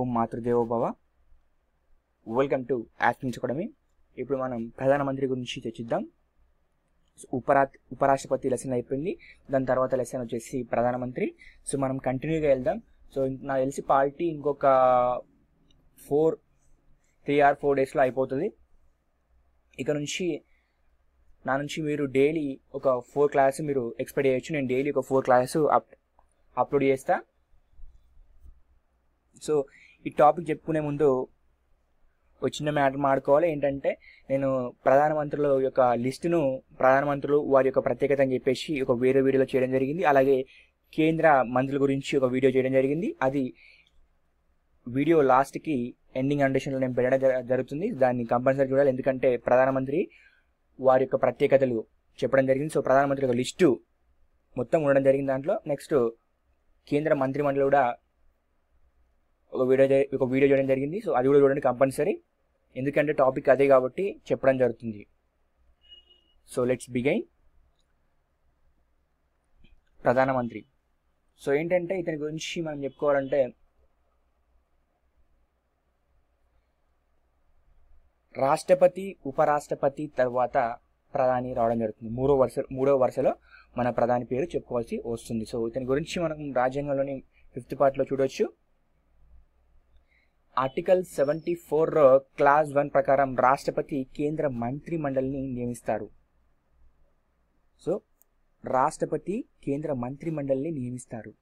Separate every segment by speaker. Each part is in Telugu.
Speaker 1: ఓం మాతృదేవోభవ వెల్కమ్ టు యాక్టింగ్స్ అకాడమీ ఇప్పుడు మనం ప్రధానమంత్రి గురించి చర్చిద్దాం. ఉపరా ఉపరాష్ట్రపతి లెసన్ అయిపోయింది. దాని తర్వాత లెసన్ వచ్చేసి ప్రధానమంత్రి సో మనం కంటిన్యూగా వెళ్దాం. సో నాకు తెలిసి పార్టీ ఇంకొక ఫోర్ త్రీ ఆర్ ఫోర్ డేస్లో అయిపోతుంది. ఇక నుంచి నా నుంచి మీరు డైలీ ఒక ఫోర్ క్లాస్ మీరు ఎక్స్పెక్ట్ చేయొచ్చు. నేను డైలీ ఒక ఫోర్ క్లాస్ అప్ అప్లోడ్ చేస్తా. సో ఈ టాపిక్ చెప్పుకునే ముందు ఒక చిన్న మ్యాటర్ మాడుకోవాలి. ఏంటంటే నేను ప్రధానమంత్రుల యొక్క లిస్టును ప్రధానమంత్రులు వారి యొక్క ప్రత్యేకత అని చెప్పేసి ఒక వేరే వీడియోలో చేయడం జరిగింది. అలాగే కేంద్ర మంత్రుల గురించి ఒక వీడియో చేయడం జరిగింది. అది వీడియో లాస్ట్కి ఎండింగ్ అండేషన్లో నేను పెట్టడం జరుగుతుంది. దాన్ని కంపల్సరీ చూడాలి. ఎందుకంటే ప్రధానమంత్రి వారి యొక్క ప్రత్యేకతలు చెప్పడం జరిగింది. సో ప్రధానమంత్రి యొక్క లిస్టు మొత్తం ఉండడం జరిగింది దాంట్లో. నెక్స్ట్ కేంద్ర మంత్రిమండలి కూడా ఒక వీడియో ఒక వీడియో చేయడం జరిగింది. సో అది కూడా చూడండి కంపల్సరీ. ఎందుకంటే టాపిక్ అదే కాబట్టి చెప్పడం జరుగుతుంది. So let's begin. ప్రధానమంత్రి. సో ఏంటంటే ఇతని గురించి మనం చెప్పుకోవాలంటే రాష్ట్రపతి ఉపరాష్ట్రపతి తర్వాత ప్రధాని రావడం జరుగుతుంది. మూడో వరుస మూడో వరుసలో మన ప్రధాని పేరు చెప్పుకోవాల్సి వస్తుంది. సో ఇతని గురించి మనం రాజ్యాంగంలోని ఫిఫ్త్ పార్ట్లో చూడొచ్చు. Article seventy four clause one ప్రకారం రాష్ట్రపతి కేంద్ర మంత్రి మండలిని నియమిస్తారు. సో రాష్ట్రపతి కేంద్ర మంత్రి మండలిని నియమిస్తారు.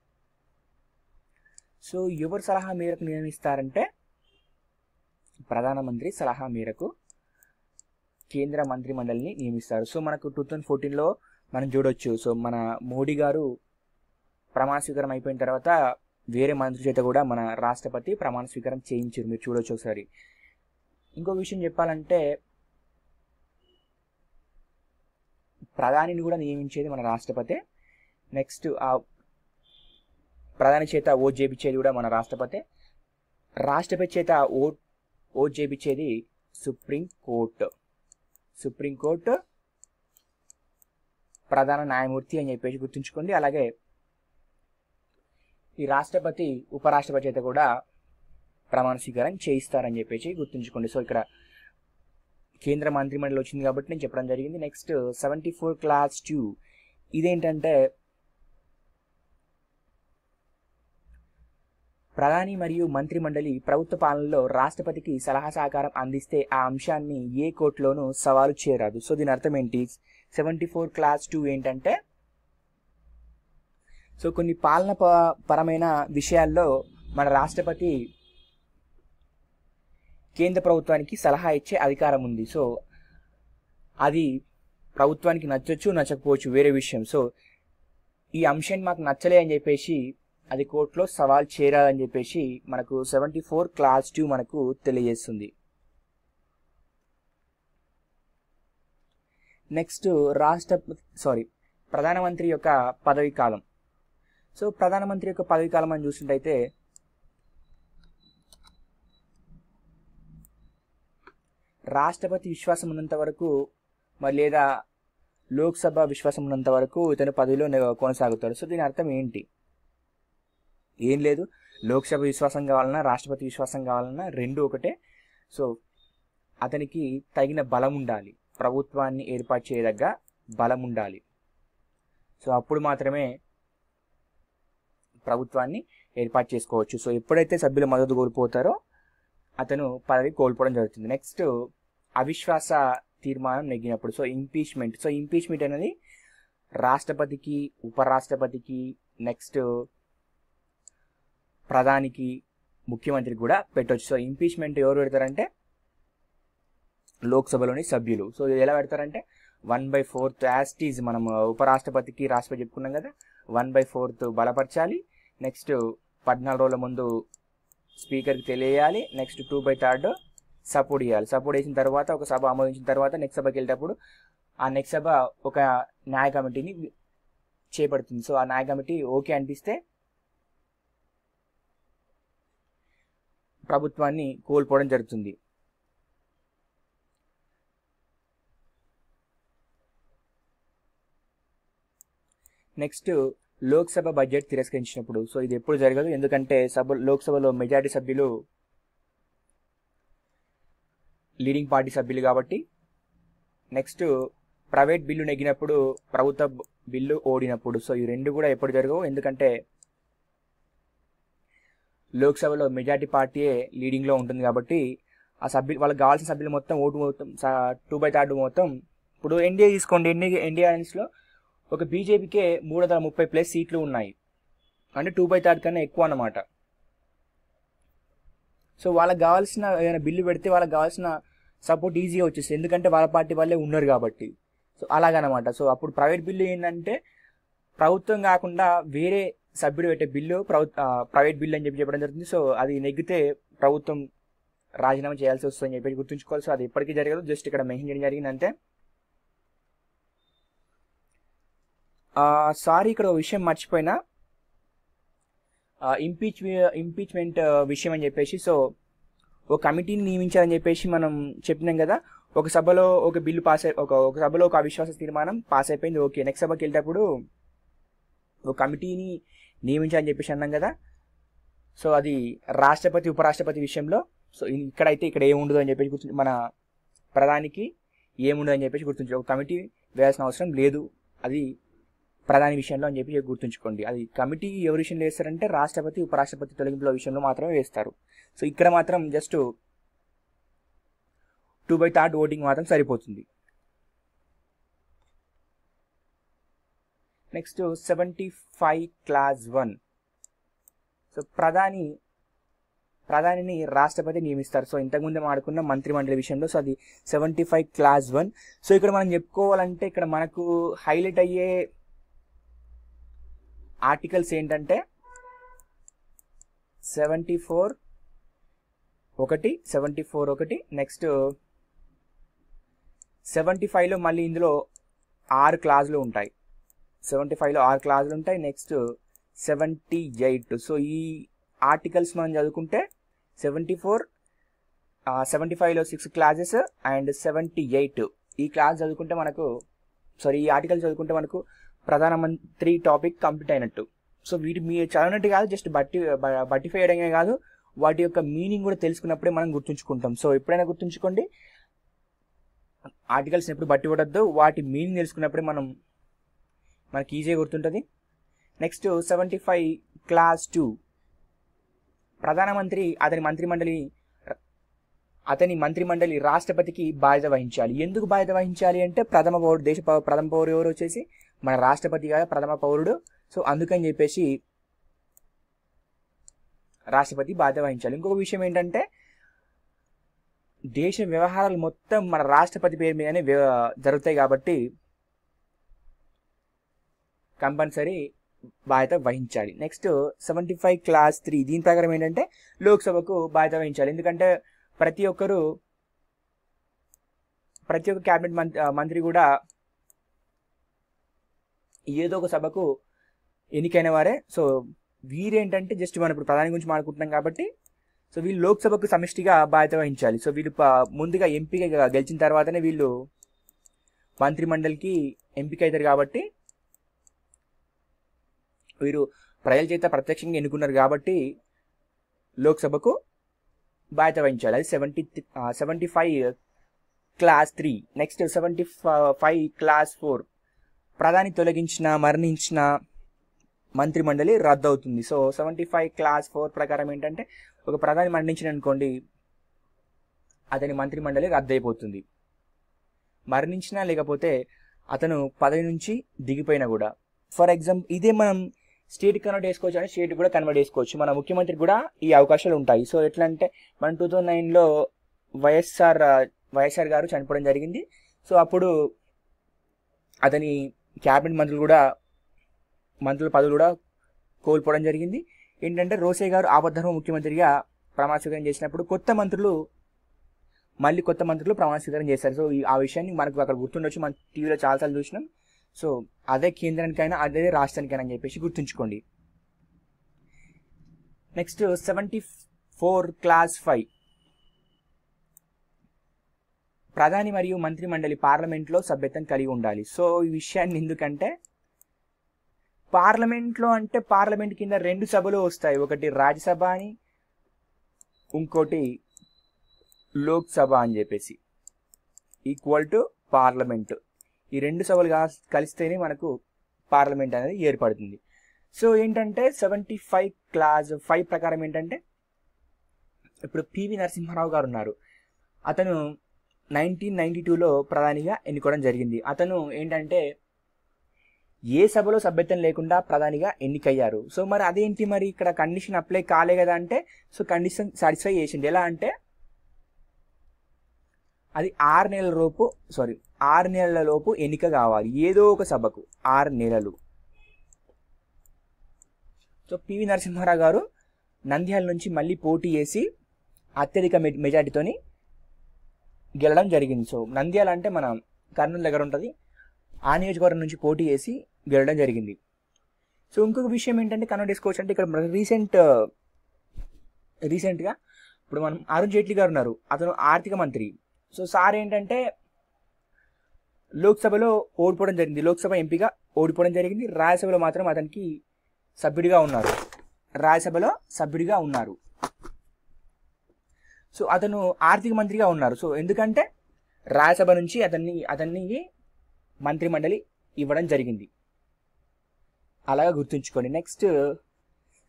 Speaker 1: సో ఎవరు సలహా మేరకు నియమిస్తారంటే ప్రధానమంత్రి సలహా మేరకు కేంద్ర మంత్రి మండలిని నియమిస్తారు. సో మనకు టూ థౌజండ్ ఫోర్టీన్లో మనం చూడొచ్చు. సో మన మోడీ గారు ప్రమాణ స్వీకారం అయిపోయిన తర్వాత వేరే మంత్రి చేత కూడా మన రాష్ట్రపతి ప్రమాణ స్వీకారం చేయించారు. మీరు చూడొచ్చు ఒకసారి. ఇంకో విషయం చెప్పాలంటే ప్రధానిని కూడా నియమించేది మన రాష్ట్రపతి. నెక్స్ట్ ఆ ప్రధాని చేత ఓట్ చేపించేది కూడా మన రాష్ట్రపతి. రాష్ట్రపతి చేత ఓట్ ఓట్ చేపించేది సుప్రీం కోర్టు. సుప్రీం కోర్టు ప్రధాన న్యాయమూర్తి అని చెప్పేసి గుర్తుంచుకోండి. అలాగే ఈ రాష్ట్రపతి ఉపరాష్ట్రపతి చేత కూడా ప్రమాణ స్వీకారం చేయిస్తారని చెప్పేసి గుర్తుంచుకోండి. సో ఇక్కడ కేంద్ర మంత్రి మండలి వచ్చింది కాబట్టి నేను చెప్పడం జరిగింది. Next seventy four clause two ఇదేంటంటే ప్రధాని మరియు మంత్రి మండలి ప్రభుత్వ పాలనలో రాష్ట్రపతికి సలహా సహకారం అందిస్తే ఆ అంశాన్ని ఏ కోర్టులోనూ సవాలు చేయరాదు. సో దీని అర్థం ఏంటి? సెవెంటీ ఫోర్ క్లాస్ టూ ఏంటంటే సో కొన్ని పాలన ప- పరమైన విషయాల్లో మన రాష్ట్రపతి కేంద్ర ప్రభుత్వానికి సలహా ఇచ్చే అధికారం ఉంది. సో అది ప్రభుత్వానికి నచ్చొచ్చు నచ్చకపోవచ్చు వేరే విషయం. సో ఈ అంశాన్ని మాకు నచ్చలే అని చెప్పేసి అది కోర్టులో సవాల్ చేరాలని చెప్పేసి మనకు సెవెంటీ ఫోర్ క్లాస్ టూ మనకు తెలియజేస్తుంది. నెక్స్ట్ రాష్ట్ర సారీ ప్రధానమంత్రి యొక్క పదవి కాలం. సో ప్రధానమంత్రి యొక్క పదవి కాలం అని చూసినట్టయితే రాష్ట్రపతి విశ్వాసం ఉన్నంత వరకు మరి లేదా లోక్సభ విశ్వాసం ఉన్నంత వరకు ఇతను పదవిలో కొనసాగుతాడు. సో దీని అర్థం ఏంటి? ఏం లేదు. లోక్సభ విశ్వాసం కావాలన్నా రాష్ట్రపతి విశ్వాసం కావాలన్నా రెండు ఒకటే. సో అతనికి తగిన బలం ఉండాలి. ప్రభుత్వాన్ని ఏర్పాటు చేయదగ్గ బలం ఉండాలి. సో అప్పుడు మాత్రమే ప్రభుత్వాన్ని ఏర్పాటు చేసుకోవచ్చు. సో ఎప్పుడైతే సభ్యులు మద్దతు కోల్పోతారో అతను పదవి కోల్పోవడం జరుగుతుంది. నెక్స్ట్ అవిశ్వాస తీర్మానం నెగ్గినప్పుడు సో ఇంపీచ్మెంట్ సో ఇంపీచ్మెంట్ అనేది రాష్ట్రపతికి ఉపరాష్ట్రపతికి నెక్స్ట్ ప్రధానికి ముఖ్యమంత్రికి కూడా పెట్టవచ్చు సో ఇంపీచ్మెంట్ ఎవరు పెడతారంటే లోక్సభలోని సభ్యులు. సో ఇది ఎలా పెడతారంటే వన్ బై ఫోర్త్ యాస్టీజ్ మనం ఉపరాష్ట్రపతికి రాష్ట్రపతి చెప్పుకున్నాం కదా వన్ బై ఫోర్త్ బలపరచాలి నెక్స్ట్ పద్నాలుగు రోజుల ముందు స్పీకర్కి తెలియాలి. Next two by third support చేయాలి. సపోర్ట్ చేసిన తర్వాత ఒక సభ ఆమోదించిన తర్వాత నెక్స్ట్ సభకి వెళ్ళేటప్పుడు ఆ నెక్స్ట్ సభ ఒక న్యాయ కమిటీని చేపడుతుంది. సో ఆ న్యాయ కమిటీ ఓకే అనిపిస్తే ప్రభుత్వాన్ని కోల్పోవడం జరుగుతుంది. నెక్స్ట్ లోక్సభ బడ్జెట్ తిరస్కరించినప్పుడు. సో ఇది ఎప్పుడు జరగదు. ఎందుకంటే సభ లోక్సభలో మెజారిటీ సభ్యులు లీడింగ్ పార్టీ సభ్యులు కాబట్టి నెక్స్ట్ ప్రైవేట్ బిల్లు నెగ్గినప్పుడు ప్రభుత్వ బిల్లు ఓడినప్పుడు. సో ఈ రెండు కూడా ఎప్పుడు జరగవు. ఎందుకంటే లోక్సభలో మెజార్టీ పార్టీయే లీడింగ్లో ఉంటుంది కాబట్టి ఆ సభ్యులు వాళ్ళకి కావాల్సిన సభ్యులు మొత్తం ఓటు మొత్తం టూ బై థర్డ్ మొత్తం. ఇప్పుడు ఎన్డీఏ తీసుకోండి. ఎన్డీఏ ఎన్డీఆర్ఎన్స్లో ఒక బీజేపీకే మూడు వందల ముప్పై ప్లస్ సీట్లు ఉన్నాయి. అంటే టూ బై థర్డ్ కన్నా ఎక్కువ అన్నమాట. సో వాళ్ళకి కావాల్సిన ఏదైనా బిల్లు పెడితే వాళ్ళకి కావాల్సిన సపోర్ట్ ఈజీగా వచ్చేస్తుంది. ఎందుకంటే వాళ్ళ పార్టీ వాళ్ళే ఉన్నారు కాబట్టి. సో అలాగనమాట. సో అప్పుడు ప్రైవేట్ బిల్లు ఏంటంటే ప్రభుత్వం కాకుండా వేరే సభ్యుడు పెట్టే బిల్లు ప్రభుత్వ ప్రైవేట్ బిల్లు అని చెప్పి చెప్పడం జరుగుతుంది. సో అది నెగ్గితే ప్రభుత్వం రాజీనామా చేయాల్సి వస్తుందని చెప్పి గుర్తుంచుకోవాలి. సో అది ఎప్పటికీ జరగదు. జస్ట్ ఇక్కడ మెన్షన్ చేయడం జరిగిందంటే అంతే సారీ ఇక్కడ ఒక విషయం మర్చిపోయినా. ఇంపీచ్ ఇంపీచ్మెంట్ విషయం అని చెప్పేసి సో ఒక కమిటీని నియమించాలని చెప్పేసి మనం చెప్పినాం కదా. ఒక సభలో ఒక బిల్లు పాస్ అయి ఒక ఒక సభలో ఒక అవిశ్వాస తీర్మానం పాస్ అయిపోయింది ఓకే. నెక్స్ట్ సభకి వెళ్ళేటప్పుడు ఒక కమిటీని నియమించాలని చెప్పేసి అన్నాం కదా. సో అది రాష్ట్రపతి ఉపరాష్ట్రపతి విషయంలో సో ఇక్కడైతే ఇక్కడ ఏముండదు అని చెప్పేసి గుర్తు మన ప్రధానికి ఏముండదు అని చెప్పేసి గుర్తుంచు ఒక కమిటీ వేయాల్సిన అవసరం లేదు. అది ప్రధాని విషయంలో అని చెప్పి గుర్తుంచుకోండి. అది కమిటీ ఎవరి విషయంలో వేస్తారంటే రాష్ట్రపతి ఉపరాష్ట్రపతి తొలగింపుల విషయంలో మాత్రమే వేస్తారు. సో ఇక్కడ మాత్రం just two by third voting మాత్రం సరిపోతుంది. Next seventy five clause one so ప్రధాని ప్రధానిని రాష్ట్రపతి నియమిస్తారు. సో ఇంతకుముందు ఆడుకున్న మంత్రిమండలి విషయంలో సో అది seventy five clause one so ఇక్కడ మనం చెప్పుకోవాలంటే ఇక్కడ మనకు హైలైట్ అయ్యే ఆర్టికల్స్ ఏంటంటే సెవెంటీ ఫోర్ ఒకటి సెవెంటీ ఫోర్ ఒకటి నెక్స్ట్ సెవెంటీ ఫైవ్లో మళ్ళీ ఇందులో ఆరు క్లాజులు ఉంటాయి. సెవెంటీ ఫైవ్లో ఆరు క్లాజులు ఉంటాయి నెక్స్ట్ సెవెంటీ ఎయిట్. సో ఈ ఆర్టికల్స్ మనం చదువుకుంటే సెవెంటీ ఫోర్ సెవెంటీ ఫైవ్లో six clauses and seventy eight. ఈ క్లాస్ చదువుకుంటే మనకు సారీ ఈ ఆర్టికల్ చదువుకుంటే మనకు ప్రధానమంత్రి టాపిక్ కంప్లీట్ అయినట్టు. సో వీటి మీరు చదివినట్టు కాదు జస్ట్ బట్టి బట్టిఫై చేయడమే కాదు వాటి యొక్క మీనింగ్ కూడా తెలుసుకున్నప్పుడే మనం గుర్తుంచుకుంటాం. సో ఎప్పుడైనా గుర్తుంచుకోండి ఆర్టికల్స్ ఎప్పుడు బట్టి కొట్టద్దు వాటి మీనింగ్ తెలుసుకున్నప్పుడే మనం మనకి ఈజీగా గుర్తుంటుంది. Next seventy five clause two. ప్రధానమంత్రి అతని మంత్రిమండలి అతని మంత్రిమండలి రాష్ట్రపతికి బాధ్యత వహించాలి. ఎందుకు బాధ్యత వహించాలి అంటే ప్రథమ పౌరుడు దేశ ప్రథమ పౌరుడు ఎవరు వచ్చేసి మన రాష్ట్రపతి ప్రథమ పౌరుడు. సో అందుకని చెప్పేసి రాష్ట్రపతి బాధ్యత వహించాలి. ఇంకొక విషయం ఏంటంటే దేశ వ్యవహారాలు మొత్తం మన రాష్ట్రపతి పేరు మీదనే జరుగుతాయి కాబట్టి కంపల్సరీ బాధ్యత వహించాలి. Next seventy five clause three. దీని ప్రకారం ఏంటంటే లోక్సభకు బాధ్యత వహించాలి. ఎందుకంటే ప్రతి ఒక్కరు ప్రతి ఒక్క క్యాబినెట్ మంత్రి మంత్రి కూడా ఏదో ఒక సభకు ఎన్నికైన వారే. సో వీరేంటంటే జస్ట్ మనం ఇప్పుడు ప్రధాని గురించి మాట్లాడుకుంటున్నాం కాబట్టి సో వీళ్ళు లోక్సభకు సమిష్టిగా బాధ్యత వహించాలి. సో వీళ్ళు ముందుగా ఎంపిక గెలిచిన తర్వాతనే వీళ్ళు మంత్రిమండలికి ఎంపిక అవుతారు కాబట్టి వీరు ప్రజల చేత ప్రత్యక్షంగా ఎన్నుకున్నారు కాబట్టి లోక్సభకు బాధ్యత వహించాలి. అది seventy seventy five clause three. Next seventy five clause four. ప్రధాని తొలగించిన మరణించిన మంత్రిమండలి రద్దు అవుతుంది so seventy five clause four ప్రకారం ఏంటంటే ఒక ప్రధాని మరణించిన అనుకోండి అతని మంత్రిమండలి రద్దు అయిపోతుంది మరణించినా లేకపోతే అతను పదవి నుంచి దిగిపోయినా కూడా. ఫర్ ఎగ్జాంపుల్ ఇదే మనం స్టేట్ కన్వర్ట్ చేసుకోవచ్చు అంటే స్టేట్ కూడా కన్వర్ట్ చేసుకోవచ్చు. మన ముఖ్యమంత్రికి కూడా ఈ అవకాశాలు ఉంటాయి. సో ఎట్లా అంటే మనం టూ థౌజండ్ నైన్లో వైఎస్ఆర్ వైఎస్ఆర్ గారు చనిపోవడం జరిగింది. సో అప్పుడు అతని క్యాబినెట్ మంత్రులు కూడా మంత్రుల పదవులు కూడా కోల్పోవడం జరిగింది. ఏంటంటే రోసే గారు ఆపద్ధర్మ ముఖ్యమంత్రిగా ప్రమాణ స్వీకారం చేసినప్పుడు కొత్త మంత్రులు మళ్ళీ కొత్త మంత్రులు ప్రమాణ స్వీకారం చేశారు. సో ఈ- ఆ విషయాన్ని మనకు అక్కడ గుర్తుండొచ్చు. మనం టీవీలో చాలాసార్లు చూసినాం. సో అదే కేంద్రానికైనా అదే రాష్ట్రానికైనా అని చెప్పేసి గుర్తుంచుకోండి. Next seventy four clause five. ప్రధాని మరియు మంత్రి మండలి పార్లమెంట్లో సభ్యత్వం కలిగి ఉండాలి. సో ఈ విషయాన్ని ఎందుకంటే పార్లమెంట్లో అంటే పార్లమెంట్ కింద రెండు సభలు వస్తాయి. ఒకటి రాజ్యసభ అని ఇంకోటి లోక్సభ అని చెప్పేసి. ఈక్వల్ టు పార్లమెంట్ ఈ రెండు సభలు కలిస్తేనే మనకు పార్లమెంట్ అనేది ఏర్పడుతుంది. సో ఏంటంటే సెవెంటీ ఫైవ్ క్లాస్ ఫైవ్ ప్రకారం ఏంటంటే ఇప్పుడు పివి నరసింహారావు గారు ఉన్నారు. అతను నైన్టీన్ నైన్టీ టూలో ప్రధానిగా ఎన్నుకోవడం జరిగింది. అతను ఏంటంటే ఏ సభలో సభ్యత్వం లేకుండా ప్రధానిగా ఎన్నికయ్యారు. సో మరి అదేంటి మరి ఇక్కడ కండిషన్ అప్లై కాలే కదా అంటే సో కండిషన్ సాటిస్ఫై చేసింది ఎలా అంటే అది ఆరు నెలల లోపు సారీ ఆరు నెలల లోపు ఎన్నిక కావాలి. ఏదో ఒక సభకు ఆరు నెలలు. సో పివి నరసింహారావు గారు నంద్యాల నుంచి మళ్ళీ పోటీ చేసి అత్యధిక మె- మెజార్టీతోని గెలడం జరిగింది. సో నంద్యాల అంటే మన కర్నూలు దగ్గర ఉంటుంది. ఆ నియోజకవర్గం నుంచి పోటీ చేసి గెలడం జరిగింది. సో ఇంకొక విషయం ఏంటంటే కన్వర్ట్ చేసుకోవచ్చు అంటే ఇక్కడ రీసెంట్ రీసెంట్గా ఇప్పుడు మనం అరుణ్ జైట్లీ గారు ఉన్నారు. అతను ఆర్థిక మంత్రి. సో సార్ ఏంటంటే లోక్సభలో ఓడిపోవడం జరిగింది. లోక్సభ ఎంపీగా ఓడిపోవడం జరిగింది. రాజ్యసభలో మాత్రం అతనికి సభ్యుడిగా ఉన్నారు. రాజ్యసభలో సభ్యుడిగా ఉన్నారు. సో అతను ఆర్థిక మంత్రిగా ఉన్నారు. సో ఎందుకంటే రాజ్యసభ నుంచి అతన్ని అతన్ని మంత్రిమండలి ఇవ్వడం జరిగింది. అలాగా గుర్తుంచుకోండి. Next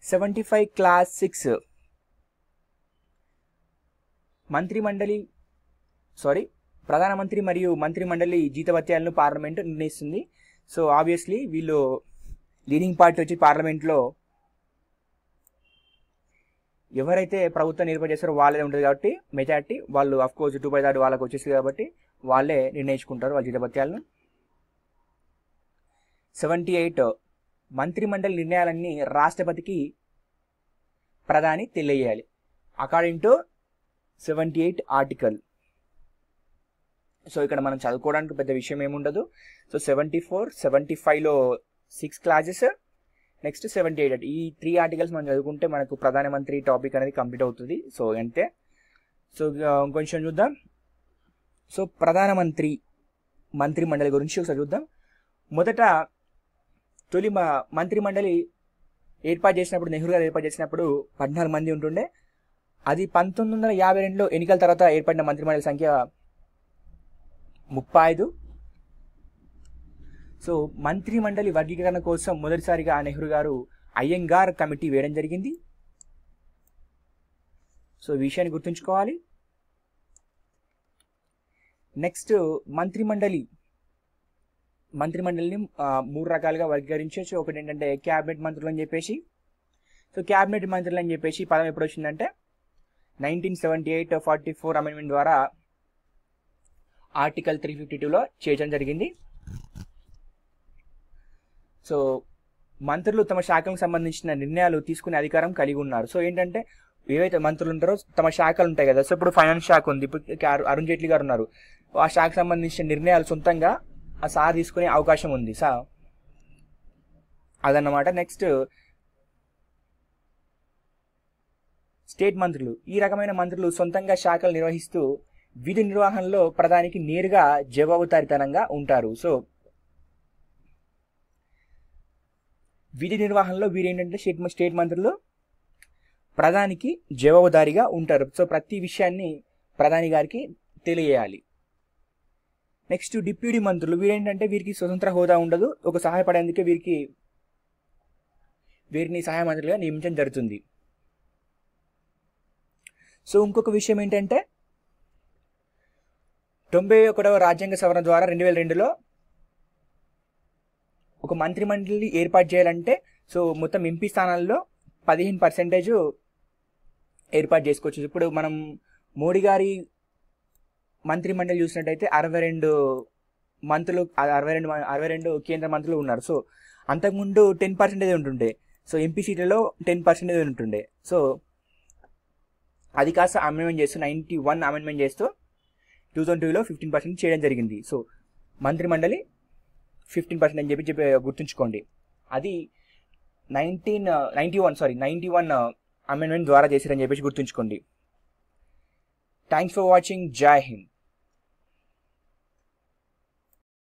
Speaker 1: seventy five clause six. మంత్రిమండలి సారీ ప్రధానమంత్రి మరియు మంత్రిమండలి జీతభత్యాలను పార్లమెంట్ నిర్ణయిస్తుంది. సో ఆబ్వియస్లీ వీళ్ళు లీడింగ్ పార్టీ వచ్చి పార్లమెంట్లో ఎవరైతే ప్రభుత్వం ఏర్పాటు చేస్తారో వాళ్ళే ఉంటుంది కాబట్టి మెజార్టీ వాళ్ళు of course two by third వాళ్ళకి వచ్చేసింది కాబట్టి వాళ్ళే నిర్ణయించుకుంటారు వాళ్ళ జీతభత్యాలను. సెవెంటీ ఎయిట్ మంత్రిమండలి నిర్ణయాలన్నీ రాష్ట్రపతికి ప్రధాని తెలియజేయాలి. According to seventy eight article so ఇక్కడ మనం చదువుకోవడానికి పెద్ద విషయం ఏముండదు. సో సెవెంటీ ఫోర్ సెవెంటీ ఫైవ్లో six clauses next seventy eight ఈ త్రీ ఆర్టికల్స్ మనం చదువుకుంటే మనకు ప్రధానమంత్రి టాపిక్ అనేది కంప్లీట్ అవుతుంది. సో అంతే. సో ఇంకొంచెం చూద్దాం. సో ప్రధానమంత్రి మంత్రి మండలి గురించి ఒకసారి చూద్దాం. మొదట తొలి మ- మంత్రి మండలి ఏర్పాటు చేసినప్పుడు నెహ్రూ గారు ఏర్పాటు చేసినప్పుడు పద్నాలుగు మంది ఉంటుండే. అది పంతొమ్మిది వందల యాభై రెండులో ఎన్నికల తర్వాత ఏర్పడిన మంత్రిమండలి సంఖ్య ముప్పై ఐదు. సో మంత్రి మండలి వర్గీకరణ కోసం మొదటిసారిగా నెహ్రూ గారు అయ్యంగార్ కమిటీ వేయడం జరిగింది. సో ఈ విషయాన్ని గుర్తుంచుకోవాలి. నెక్స్ట్ మంత్రి మండలి మంత్రి మండలిని మూడు రకాలుగా వర్గీకరించవచ్చు. ఒకటి ఏంటంటే క్యాబినెట్ మంత్రులు అని చెప్పేసి. సో క్యాబినెట్ మంత్రులు అని చెప్పేసి పదం ఎప్పుడు వచ్చిందంటే nineteen seventy eight forty four amendment ద్వారా ఆర్టికల్ త్రీ ఫిఫ్టీ టూలో చేయడం జరిగింది. సో మంత్రులు తమ శాఖలకు సంబంధించిన నిర్ణయాలు తీసుకునే అధికారం కలిగి ఉన్నారు. సో ఏంటంటే ఏవైతే మంత్రులు ఉంటారో తమ శాఖలు ఉంటాయి కదా. సో ఇప్పుడు ఫైనాన్స్ శాఖ ఉంది. ఇప్పుడు అరు- అరుణ్ జైట్లీ గారు ఉన్నారు. ఆ శాఖకు సంబంధించిన నిర్ణయాలు సొంతంగా ఆ సార్ తీసుకునే అవకాశం ఉంది. సా అదన్నమాట. నెక్స్ట్ స్టేట్ మంత్రులు. ఈ రకమైన మంత్రులు సొంతంగా శాఖలు నిర్వహిస్తూ విధి నిర్వహణలో ప్రధానికి నేరుగా జవాబుదారితనంగా ఉంటారు. సో విధి నిర్వహణలో వీరు ఏంటంటే స్టేట్ స్టేట్ మంత్రులు ప్రధానికి జవాబుదారిగా ఉంటారు. సో ప్రతి విషయాన్ని ప్రధాని గారికి తెలియజేయాలి. నెక్స్ట్ డిప్యూటీ మంత్రులు. వీరేంటంటే వీరికి స్వతంత్ర హోదా ఉండదు. ఒక సహాయపడేందుకే వీరికి వీరిని సహాయ మంత్రులుగా నియమించడం జరుగుతుంది. సో ఇంకొక విషయం ఏంటంటే తొంభై ఒకటవ రాజ్యాంగ సవరణ ద్వారా రెండు వేల రెండులో ఒక మంత్రి మండలి ఏర్పాటు చేయాలంటే సో మొత్తం ఎంపీ స్థానాల్లో పదిహేను పర్సెంటేజ్ ఏర్పాటు చేసుకోవచ్చు. ఇప్పుడు మనం మోడీ గారి మంత్రి మండలి చూసినట్టయితే అరవై రెండు మంత్రులు అరవై రెండు అరవై రెండు కేంద్ర మంత్రులు ఉన్నారు. సో అంతకుముందు టెన్ పర్సెంటేజ్ ఉంటుండే. సో ఎంపీ సీట్లలో టెన్ పర్సెంటేజ్ ఉంటుండే. సో అది కాస్త అమెండ్మెంట్ చేస్తూ నైంటీ వన్ అమెండ్మెంట్ చేస్తూ టూ థౌసండ్ టూలో ఫిఫ్టీన్ పర్సెంట్ చేయడం జరిగింది. సో మంత్రి మండలి ఫిఫ్టీన్ పర్సెంట్ అని చెప్పి చెప్పి గుర్తుంచుకోండి. అది nineteen ninety one sorry ninety one amendment ద్వారా చేశారని చెప్పేసి గుర్తుంచుకోండి. థ్యాంక్స్ ఫర్ వాచింగ్ జై హింద్